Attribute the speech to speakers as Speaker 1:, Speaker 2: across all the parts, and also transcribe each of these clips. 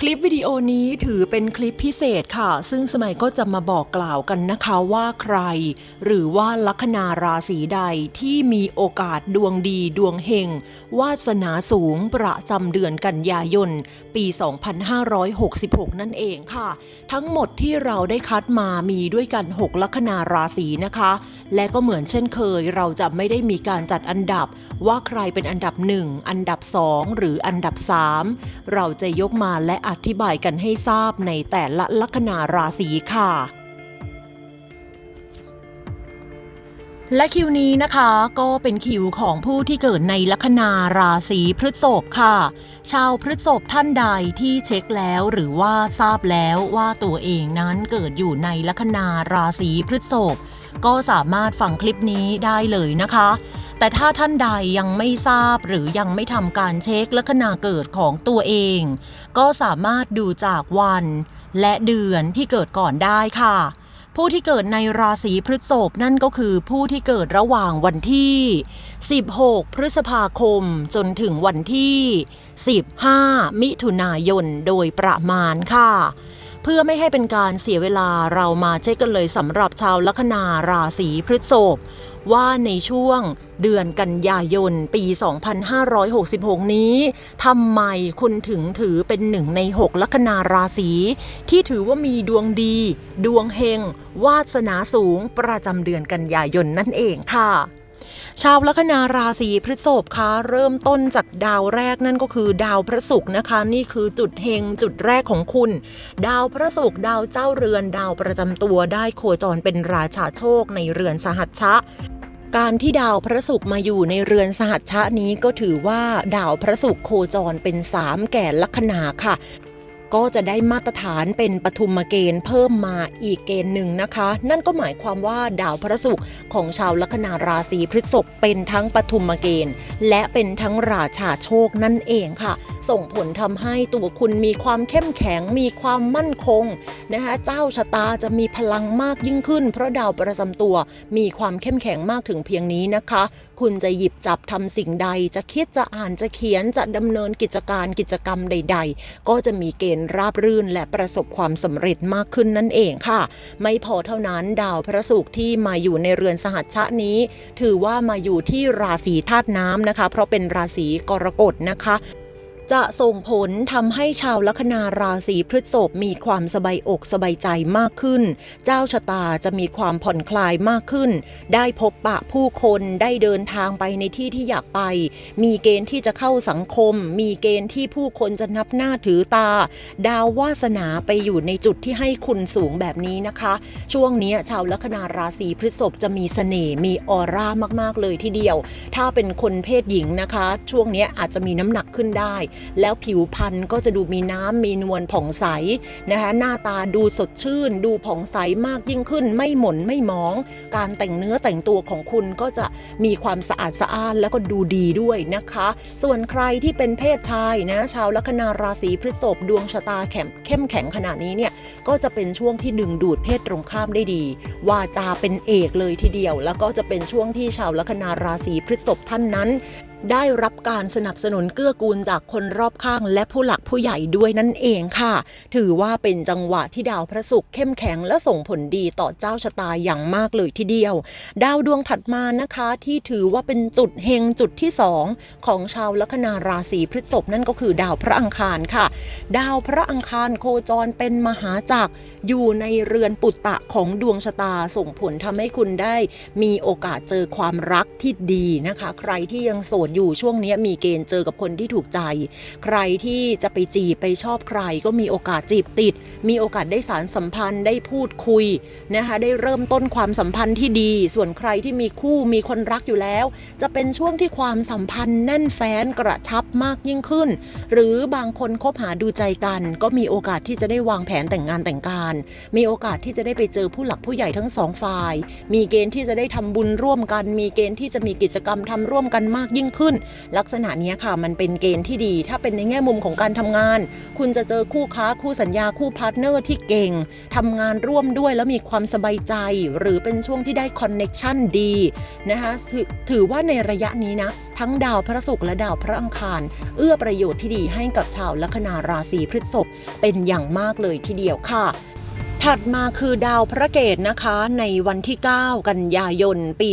Speaker 1: คลิปวิดีโอนี้ถือเป็นคลิปพิเศษค่ะ ซึ่งสมัยก็จะมาบอกกล่าวกันนะคะว่าใคร หรือว่าลัคนาราศีใดที่มีโอกาสดวงดีดวงเฮงวาสนาสูงประจำเดือนกันยายน ปี 2566 นั่นเองค่ะ ทั้งหมดที่เราได้คัดมามีด้วยกัน 6 ลัคนาราศีนะคะ และก็เหมือนเช่นเคย เราจะไม่ได้มีการจัดอันดับ ว่าใครเป็นอันดับ 1 อันดับ 2 หรืออันดับ 3 เราจะยกมาและอธิบายกันให้ทราบในแต่ละลัคนาราศีค่ะ และคิวนี้นะคะก็เป็นคิวของผู้ที่เกิดในลัคนาราศีพฤษภค่ะ ชาวพฤษภท่านใดที่เช็คแล้วหรือว่าทราบแล้วว่าตัวเองนั้นเกิดอยู่ในลัคนาราศีพฤษภ ก็สามารถฟังคลิปนี้ได้เลยนะคะ แต่ถ้าท่านใดยังไม่ทราบหรือยังไม่ทำการเช็คลัคนาเกิดของตัวเอง ก็สามารถดูจากวันและเดือนที่เกิดก่อนได้ค่ะ ผู้ที่เกิดในราศีพฤษภนั่นก็คือผู้ที่เกิดระหว่างวันที่ 16 พฤษภาคมจนถึงวันที่ 15 มิถุนายนโดยประมาณค่ะ เพื่อไม่ให้เป็นการเสียเวลาเรามาเช็คกันเลยสำหรับชาวลัคนาราศีพฤษภว่าในช่วงเดือนกันยายนปี 2566 นี้ทำไมคุณถึงถือเป็นหนึ่งใน 6 ลัคนาราศีที่ถือว่ามีดวงดี ดวงเฮง วาสนาสูงประจำเดือนกันยายนนั่นเองค่ะ ชาวลัคนาราศีพฤษภคะเริ่มต้นจากดาวแรกนั่นก็คือดาวพระศุกร์นะคะ นี่คือจุดเฮงจุดแรกของคุณ ดาวพระศุกร์ดาวเจ้าเรือน ดาวประจำตัวได้โคจรเป็นราชาโชคในเรือนสหัชชะการที่ดาวพระศุกร์มาอยู่ในเรือนสหัชชะนี้ก็ถือว่าดาวพระศุกร์โคจรเป็นสามแก่ลัคนาค่ะ ก็จะได้มาตรฐานเป็นปฐุมเกณฑ์เพิ่มมาอีกเกณฑ์หนึ่งนะคะ นั่นก็หมายความว่าดาวพระศุกร์ของชาวลัคนาราศีพฤษภเป็นทั้งปฐุมเกณฑ์ และเป็นทั้งราชาโชคนั่นเองค่ะ ส่งผลทำให้ตัวคุณมีความเข้มแข็งมีความมั่นคงนะคะเจ้าชะตาจะมีพลังมากยิ่งขึ้น เพราะดาวประจำตัวมีความเข้มแข็งมากถึงเพียงนี้นะคะ คุณจะหยิบจับทำสิ่งใด จะคิดจะอ่านจะเขียนจะดำเนินกิจการกิจกรรมใด ๆ ก็จะมีเกณฑ์ราบรื่นและประสบความสำเร็จมากขึ้นนั่นเองค่ะ ไม่พอเท่านั้นดาวพระศุกร์ที่มาอยู่ในเรือนสหัชชะนี้ ถือว่ามาอยู่ที่ราศีธาตุน้ำนะคะ เพราะเป็นราศีกรกฎนะคะ จะส่งผลทำให้ชาวลัคนาราศีพฤษภมีความสบายอกสบายใจมากขึ้น เจ้าชะตาจะมีความผ่อนคลายมากขึ้น ได้พบปะผู้คนได้เดินทางไปในที่ที่อยากไป มีเกณฑ์ที่จะเข้าสังคม มีเกณฑ์ที่ผู้คนจะนับหน้าถือตา ดาววาสนาไปอยู่ในจุดที่ให้คุณสูงแบบนี้นะคะ ช่วงนี้ชาวลัคนาราศีพฤษภจะมีเสน่ห์มีออร่ามากๆเลยทีเดียว ถ้าเป็นคนเพศหญิงนะคะ ช่วงนี้อาจจะมีน้ำหนักขึ้นได้แล้วผิวพรรณก็จะดูมีน้ำมีนวลผ่องใสนะคะหน้าตาดูสดชื่น ดูผ่องใสมากยิ่งขึ้น ไม่หม่นไม่หมอง การแต่งเนื้อแต่งตัวของคุณก็จะมีความสะอาดสะอ้านแล้วก็ดูดีด้วยนะคะ ส่วนใครที่เป็นเพศชายนะชาวลัคนาราศีพฤษภดวงชะตาแข็มเข้มแข็งขนาดนี้เนี่ยก็จะเป็นช่วงที่ดึงดูดเพศตรงข้ามได้ดี วาจาเป็นเอกเลยทีเดียว แล้วก็จะเป็นช่วงที่ชาวลัคนาราศีพฤษภท่านนั้นได้รับการสนับสนุนเกื้อกูลจากคนรอบข้าง และผู้หลักผู้ใหญ่ด้วยนั่นเองค่ะ ถือว่าเป็นจังหวะที่ดาวพระศุกร์เข้มแข็งและส่งผลดีต่อเจ้าชะตาอย่างมากเลยทีเดียว ดาวดวงถัดมานะคะที่ถือว่าเป็นจุดเฮงจุดที่ 2 ของชาวลัคนาราศีพฤษภนั่นก็คือดาวพระอังคารค่ะ ดาวพระอังคารโคจรเป็นมหาจักรอยู่ในเรือนปุตตะของดวงชะตาส่งผลทำให้คุณได้ มีโอกาสเจอความรักที่ดีนะคะ ใครที่ยังโสดอยู่ช่วงนี้มีเกณฑ์เจอกับคนที่ถูกใจ ใครที่จะไปจีบไปชอบใคร ก็มีโอกาสจีบติด มีโอกาสได้สารสัมพันธ์ได้พูดคุยนะคะได้เริ่มต้นความสัมพันธ์ที่ดี ส่วนใครที่มีคู่มีคนรักอยู่แล้ว จะเป็นช่วงที่ความสัมพันธ์แน่นแฟ้นกระชับมากยิ่งขึ้น หรือบางคนคบหาดูใจกัน ก็มีโอกาสที่จะได้วางแผนแต่งงานแต่งการ มีโอกาสที่จะได้ไปเจอผู้หลักผู้ใหญ่ทั้งสองฝ่าย มีเกณฑ์ที่จะได้ทำบุญร่วมกัน มีเกณฑ์ที่จะมีกิจกรรมทำร่วมกันมากยิ่งขึ้น ลักษณะนี้ค่ะมันเป็นเกณฑ์ที่ดี ถ้าเป็นในแง่มุมของการทำงาน คุณจะเจอคู่ค้าคู่สัญญาคู่พาร์ทเนอร์ที่เก่งทำงานร่วมด้วยแล้วมีความสบายใจ หรือเป็นช่วงที่ได้คอนเน็กชันดีนะคะถถือว่าในระยะนี้นะทั้งดาวพระศุกร์และดาวพระอังคาร เอื้อประโยชน์ที่ดีให้กับชาวลัคนาราศีพฤษภเป็นอย่างมากเลยทีเดียวค่ะ ถัดมาคือดาวพระเกตนะคะในวันที่ 9 กันยายน ปี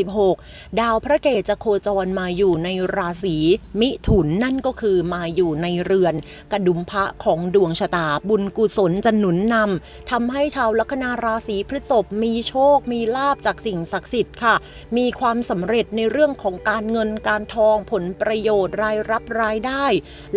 Speaker 1: 2566 ดาวพระเกตจะโคจรมาอยู่ในราศีมิถุนนั่นก็คือมาอยู่ในเรือน กระดุมพระของดวงชะตาบุญกุศลจะหนุนนำทำให้ชาวลัคนาราศีพฤษภมีโชค มีลาบจากสิ่งศักดิ์สิทธิ์ค่ะ มีความสำเร็จในเรื่องของการเงินการทองผลประโยชน์รายรับรายได้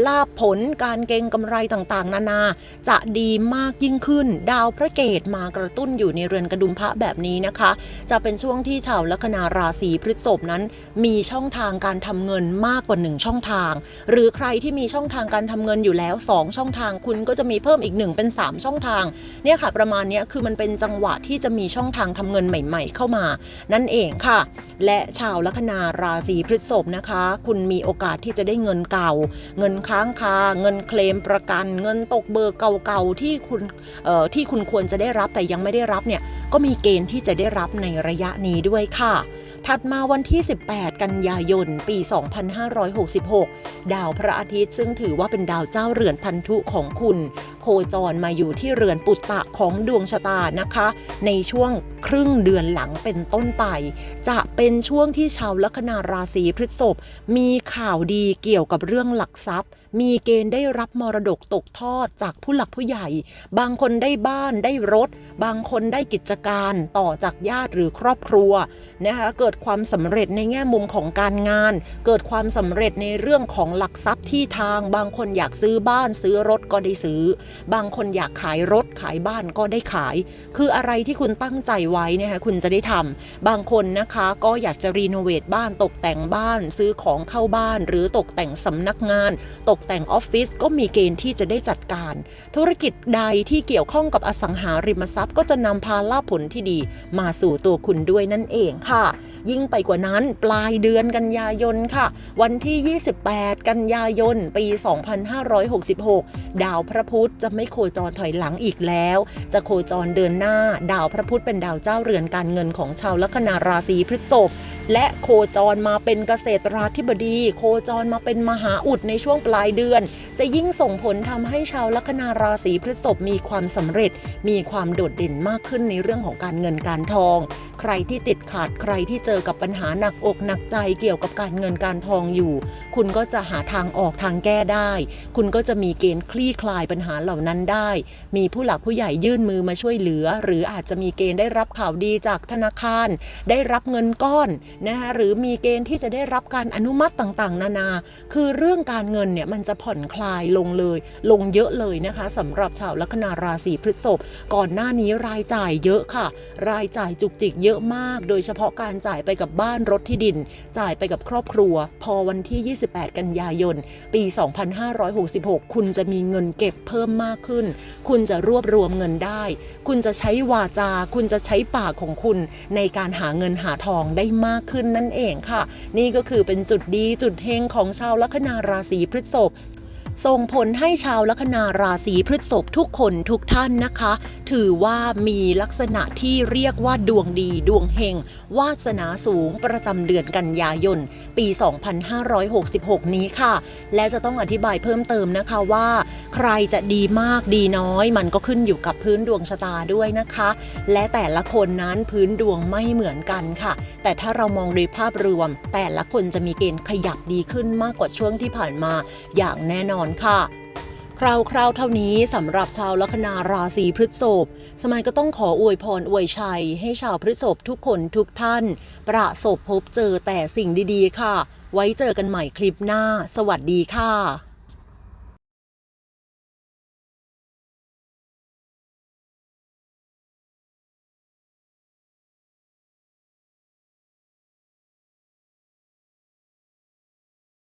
Speaker 1: ลาบผลการเก็งกำไรต่างๆ นานา จะดีมากยิ่งขึ้น ดาวพระเกตมากระตุ้นอยู่ในเรือนกระดุมพระแบบนี้นะคะ จะเป็นช่วงที่ชาวลัคนาราศีพฤษภนั้นมีช่องทางการทำเงินมากกว่า 1 ช่องทาง หรือใครที่มีช่องทางการทำเงินอยู่แล้ว 2 ช่องทางคุณก็จะมีเพิ่มอีก 1 เป็น 3 ช่องทางเนี่ยค่ะ ประมาณนี้คือมันเป็นจังหวะที่จะมีช่องทางทำเงินใหม่ ๆ เข้ามา นั่นเองค่ะ และชาวลัคนาราศีพฤษภนะคะ คุณมีโอกาสที่จะได้เงินเก่า เงินค้างคาเงินเคลมประกัน เงินตกเบอร์เก่าๆที่คุณที่คุณควรจะได้รับแต่ยังไม่ได้รับเนี่ยก็มีเกณฑ์ที่จะได้รับในระยะนี้ด้วยค่ะ ถัดมาวันที่ 18 กันยายน ปี 2566 ดาวพระอาทิตย์ซึ่งถือว่าเป็นดาวเจ้าเรือนพันธุของคุณโคจรมาอยู่ที่เรือนปุตตะของดวงชะตานะคะ ในช่วงครึ่งเดือนหลังเป็นต้นไป จะเป็นช่วงที่ชาวลัคนาราศีพฤษภมีข่าวดีเกี่ยวกับเรื่องหลักทรัพย์ มีเกณฑ์ได้รับมรดกตกทอดจากผู้หลักผู้ใหญ่ บางคนได้บ้านได้รถ บางคนได้กิจการต่อจากญาติหรือครอบครัวนะคะเกิดความสำเร็จในแง่มุมของการงาน เกิดความสำเร็จในเรื่องของหลักทรัพย์ที่ทาง บางคนอยากซื้อบ้านซื้อรถก็ได้ซื้อบางคนอยากขายรถขายบ้านก็ได้ขาย คืออะไรที่คุณตั้งใจไว้นะคะคุณจะได้ทำบางคนนะคะก็อยากจะรีโนเวทบ้านตกแต่งบ้าน ซื้อของเข้าบ้าน หรือตกแต่งสำนักงาน ตกแต่งออฟฟิศก็มีเกณฑ์ที่จะได้จัดการ ธุรกิจใดที่เกี่ยวข้องกับอสังหาริมทรัพย์ ก็จะนำพาลาภผลที่ดี มาสู่ตัวคุณด้วยนั่นเองค่ะ ยิ่งไปกว่านั้นปลายเดือนกันยายนค่ะ วันที่ 28 กันยายน ปี 2566 ดาวพระพุธจะไม่โคจรถอยหลังอีกแล้ว จะโคจรเดินหน้า ดาวพระพุธเป็นดาวเจ้าเรือนการเงินของชาวลัคนาราศีพฤษภและโคจรมาเป็นเกษตราธิบดี โคจรมาเป็นมหาอุดในช่วงปลายเดือน จะยิ่งส่งผลทำให้ชาวลัคนาราศีพฤษภมีความสำเร็จ มีความโดดเด่นมากขึ้นในเรื่องของการเงินการทอง ใครที่ติดขาดใครที่เจอกับปัญหาหนักอกหนักใจเกี่ยวกับการเงินการทองอยู่ คุณก็จะหาทางออกทางแก้ได้ คุณก็จะมีเกณฑ์คลี่คลายปัญหาเหล่านั้นได้ มีผู้หลักผู้ใหญ่ยื่นมือมาช่วยเหลือ หรืออาจจะมีเกณฑ์ได้รับข่าวดีจากธนาคาร ได้รับเงินก้อนนะคะหรือมีเกณฑ์ที่จะได้รับการอนุมัติต่างๆ นานา คือเรื่องการเงินเนี่ยมันจะผ่อนคลายลงเลย ลงเยอะเลยนะคะสำหรับชาวลัคนาราศีพฤษภก่อนหน้านี้รายจ่ายเยอะค่ะ รายจ่ายจุกจิกเยอะมาก โดยเฉพาะการจ่ายไปกับบ้านรถที่ดิน จ่ายไปกับครอบครัว พอวันที่ 28 กันยายน ปี 2566 คุณจะมีเงินเก็บเพิ่มมากขึ้น คุณจะรวบรวมเงินได้ คุณจะใช้วาจา คุณจะใช้ปากของคุณ ในการหาเงินหาทองได้มากขึ้นนั่นเองค่ะ นี่ก็คือเป็นจุดดีจุดเฮงของชาวลัคนาราศีพฤษภ ส่งผลให้ชาวลัคนาราศีพฤษภทุกคนทุกท่านนะคะ ถือว่ามีลักษณะที่เรียกว่าดวงดีดวงเฮงวาสนาสูงประจำเดือนกันยายน ปี 2566 นี้ค่ะ และจะต้องอธิบายเพิ่มเติมนะคะว่า ใครจะดีมากดีน้อย มันก็ขึ้นอยู่กับพื้นดวงชะตาด้วยนะคะ และแต่ละคนนั้นพื้นดวงไม่เหมือนกันค่ะ แต่ถ้าเรามองโดยภาพรวม แต่ละคนจะมีเกณฑ์ขยับดีขึ้นมากกว่าช่วงที่ผ่านมาอย่างแน่นอนค่ะคราวๆเท่านี้สำหรับชาวลัคนาราศีพฤษภสมัยก็ต้องขออวยพรอวยชัย ให้ชาวพฤษภทุกคนทุกท่าน ประสบพบเจอแต่สิ่งดีๆ ค่ะ ไว้เจอกันใหม่คลิปหน้า สวัสดีค่ะ